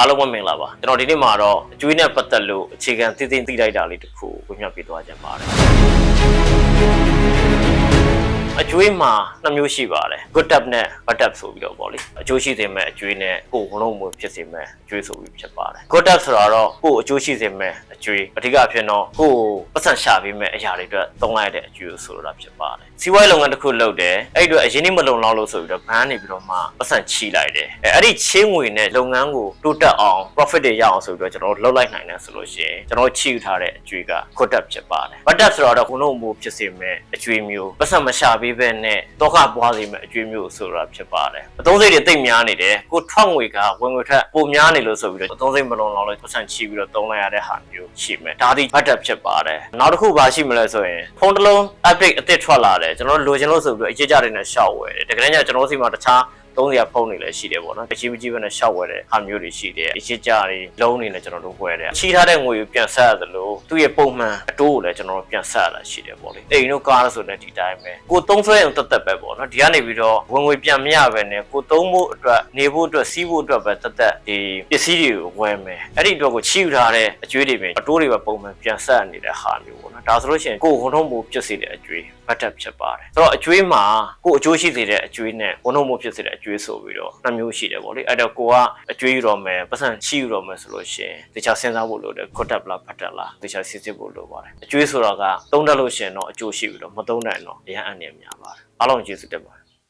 အားလုံးပဲမင်္ဂလာပါကျွန်တော်ဒီနေ့မှာတော့အကျွေးနဲ့ပတ်သက်လို့အခြေခံသိသိသိလိုက်တာလေးတစ်ခုကိုညှပ်ပြသွားကြပါတယ်အ ကျွေးမှာနှစ်မျိုးရှိပါတယ် good tap နဲ့ bad tap ဆိုပြီးတော့ပေါ့လေအကျိုးရှိစေမဲ့အကျွေးနဲ့ကိုယ်ဝလုံးမွေဖြစ်စေမဲ့အကျွေးဆိုပြီးဖြစ်ပါတယ် good tap ဆိုတာတော့ကိုယ်အကျိုးရှိစေမဲ့အကျွေးအဓိကအဖြစ်တော့ကိုယ်ပတ်စံရှာပေးမဲ့အရာတွေအတွက်သုံးလိုက်တဲ့အကျွေးဆိုလိုတာဖြစ်ပါတယ်စီးပွားရေးလုပ်ငန်းတစ်ခုလုပ်တယ်အဲ့ဒီအတွက်အရင်နေ့မလုံလောက်လို့ဆိုပြီးတော့ဘန်းနေပြီးတော့မှပတ်စံချီလိုက်တယ်အဲအဲ့ဒီချင်းငွေနဲ့လုပ်ငန်းကိုတိုးတက်အောင် profit တွေရအောင်ဆိုပြီးတော့ကျွန်တော်တို့လုပ်လိုက်နိုင်တယ်ဆိုလို့ရှိရင်ကျွန်တော်တို့ချီယူထားတဲ့အကျွေးက good tap ဖြစ်ပါတယ် bad tap ဆိုတော့ခုနကမို့ဖြစ်စေမဲ့အကျွေးမျိုးပတ်စံမရှာပေးဘဲနဲ့တော့ခပွားစေမဲ့အကျွေးမျိုးဆိုတာဖြစ်ပါတယ်အသုံးစိတ်တွေတိတ်များနေတယ်ကိုထွက်ငွေကဝင်ငွေထက်ပိုများနေလို့ဆိုပြီးတော့အသုံးစိတ်မလုံလောက်လို့ပတ်စံချီပြီးတော့သုံးလိုက်ရတဲ့ဟာမျိုးရှိမယ်ဒါဒီ bad tap ဖြစ်ပါတယ်နောက်တစ်ခုပါရှိမလဲဆိုရင်ဖုန်းတစ်လုံး update အသစ်ထွက်လာတယ်ကျွန်တော်တို့လိုချင်လို့ဆိုပြီးတော့အကျကြတွေနဲ့ရှောက်ဝယ်တယ်တကယ်တမ်းကျကျွန်တော်တို့စီမှာတခြား သုံးစရာဖုန်းတွေလည်းရှိတယ်ပေါ့နော်အချင်းမကြီးပဲနဲ့ရှောက်ဝယ်တဲ့ဟာမျိုးတွေရှိတယ်အချင်းကြတွေလုံးနေလည်းကျွန်တော်တို့ဝယ်တယ်ချီထားတဲ့ငွေကိုပြန်ဆက်ရသလိုသူ့ရဲ့ပုံမှန်အတိုးကိုလည်းကျွန်တော်တို့ပြန်ဆက်ရတာရှိတယ်ပေါ့လေအိမ်တို့ကားလို့ဆိုတဲ့ဒီတိုင်းပဲကိုသုံးဆွဲအောင်တက်တက်ပဲပေါ့နော်ဒီကနေပြီးတော့ဝင်ငွေပြန်မရပဲနဲ့ကိုသုံးဖို့အတွက်နေဖို့အတွက်စီးဖို့အတွက်ပဲတက်တက်ဒီပစ္စည်းတွေကိုဝယ်မယ်အဲ့ဒီအတွက်ကိုချီယူထားတဲ့အကျွေးတွေပဲအတိုးတွေပဲပုံမှန်ပြန်ဆက်နေတဲ့ဟာမျိုးပေါ့နော်ဒါဆိုလို့ရှိရင်ကိုယ်ဝန်ထုံးမှုဖြစ်စေတဲ့အကျွေးဘတ်တက်ဖြစ်ပါတယ်ဆိုတော့အကျွေးမှာကိုယ်အကျိုးရှိစေတဲ့အကျွေးနဲ့ဝန်ထုံးမှုဖြစ်စေတဲ့အကျွေးဆိုပြီးတော့နှစ်မျိုးရှိတယ်ပေါ့လေအဲ့တော့ကိုကအကျွေးယူတော့မယ်ပတ်စံချီယူတော့မယ်ဆိုလို့ရှိရင်တခြားစဉ်းစားဖို့လိုတယ်ခွတ်တက်လားဘတ်တက်လားတခြားစစ်စစ်ဖို့လိုပါတယ်အကျွေးဆိုတော့ကသုံးတတ်လို့ရှိရင်တော့အကျိုးရှိပြီးတော့မသုံးနိုင်တော့အရန်အန်နေများပါတယ်အားလုံးကျေးဇူးတင်ပါတယ်